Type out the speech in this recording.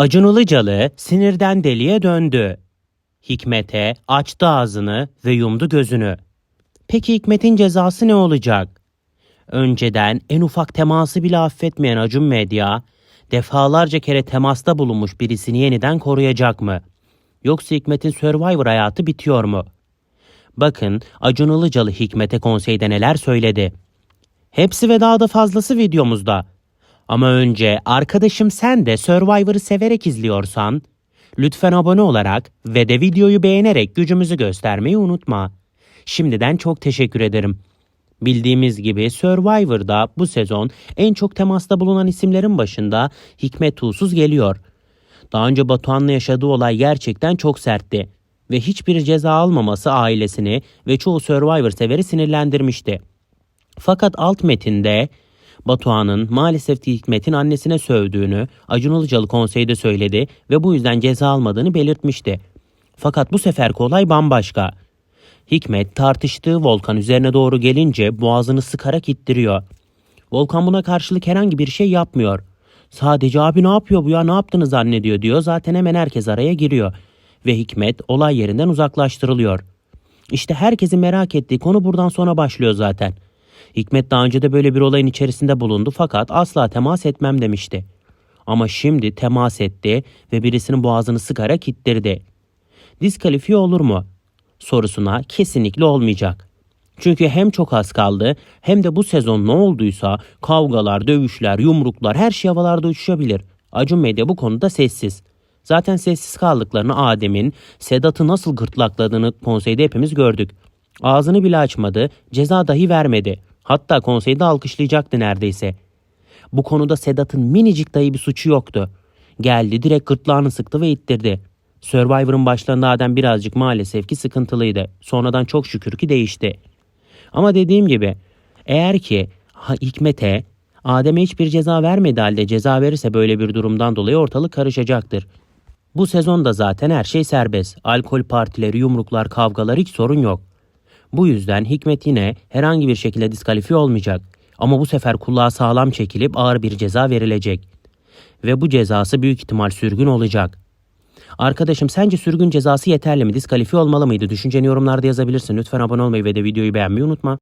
Acun Ilıcalı sinirden deliye döndü. Hikmet'e açtı ağzını ve yumdu gözünü. Peki Hikmet'in cezası ne olacak? Önceden en ufak teması bile affetmeyen Acun Medya, defalarca kere temasta bulunmuş birisini yeniden koruyacak mı? Yoksa Hikmet'in Survivor hayatı bitiyor mu? Bakın Acun Ilıcalı Hikmet'e konseyde neler söyledi. Hepsi ve daha da fazlası videomuzda. Ama önce arkadaşım sen de Survivor'ı severek izliyorsan lütfen abone olarak ve de videoyu beğenerek gücümüzü göstermeyi unutma. Şimdiden çok teşekkür ederim. Bildiğimiz gibi Survivor'da bu sezon en çok temasta bulunan isimlerin başında Hikmet Tuğsuz geliyor. Daha önce Batuhan'la yaşadığı olay gerçekten çok sertti ve hiçbir ceza almaması ailesini ve çoğu Survivor severi sinirlendirmişti. Fakat alt metinde Batuhan'ın maalesef Hikmet'in annesine sövdüğünü Acun Ilıcalı konseyde söyledi ve bu yüzden ceza almadığını belirtmişti. Fakat bu seferki olay bambaşka. Hikmet tartıştığı Volkan üzerine doğru gelince boğazını sıkarak ittiriyor. Volkan buna karşılık herhangi bir şey yapmıyor. Sadece abi ne yapıyor bu ya ne yaptığını zannediyor diyor. Zaten hemen herkes araya giriyor. Ve Hikmet olay yerinden uzaklaştırılıyor. İşte herkesin merak ettiği konu buradan sonra başlıyor zaten. Hikmet daha önce de böyle bir olayın içerisinde bulundu fakat asla temas etmem demişti. Ama şimdi temas etti ve birisinin boğazını sıkarak ittirdi. Diskalifiye olur mu? Sorusuna kesinlikle olmayacak. Çünkü hem çok az kaldı hem de bu sezon ne olduysa kavgalar, dövüşler, yumruklar her şey havalarda uçuşabilir. Acun Medya bu konuda sessiz. Zaten sessiz kaldıklarını Adem'in Sedat'ı nasıl gırtlakladığını konseyde hepimiz gördük. Ağzını bile açmadı, ceza dahi vermedi. Hatta konseyde alkışlayacaktı neredeyse. Bu konuda Sedat'ın minicik dahi bir suçu yoktu. Geldi direkt gırtlağını sıktı ve ittirdi. Survivor'ın başlarında Adem birazcık maalesef ki sıkıntılıydı. Sonradan çok şükür ki değişti. Ama dediğim gibi eğer ki Hikmet'e Adem'e hiçbir ceza vermedi halde ceza verirse böyle bir durumdan dolayı ortalık karışacaktır. Bu sezonda zaten her şey serbest. Alkol partileri, yumruklar, kavgalar hiç sorun yok. Bu yüzden Hikmet yine herhangi bir şekilde diskalifiye olmayacak. Ama bu sefer kulağı sağlam çekilip ağır bir ceza verilecek. Ve bu cezası büyük ihtimal sürgün olacak. Arkadaşım sence sürgün cezası yeterli mi? Diskalifiye olmalı mıydı? Düşünceni yorumlarda yazabilirsin. Lütfen abone olmayı ve de videoyu beğenmeyi unutma.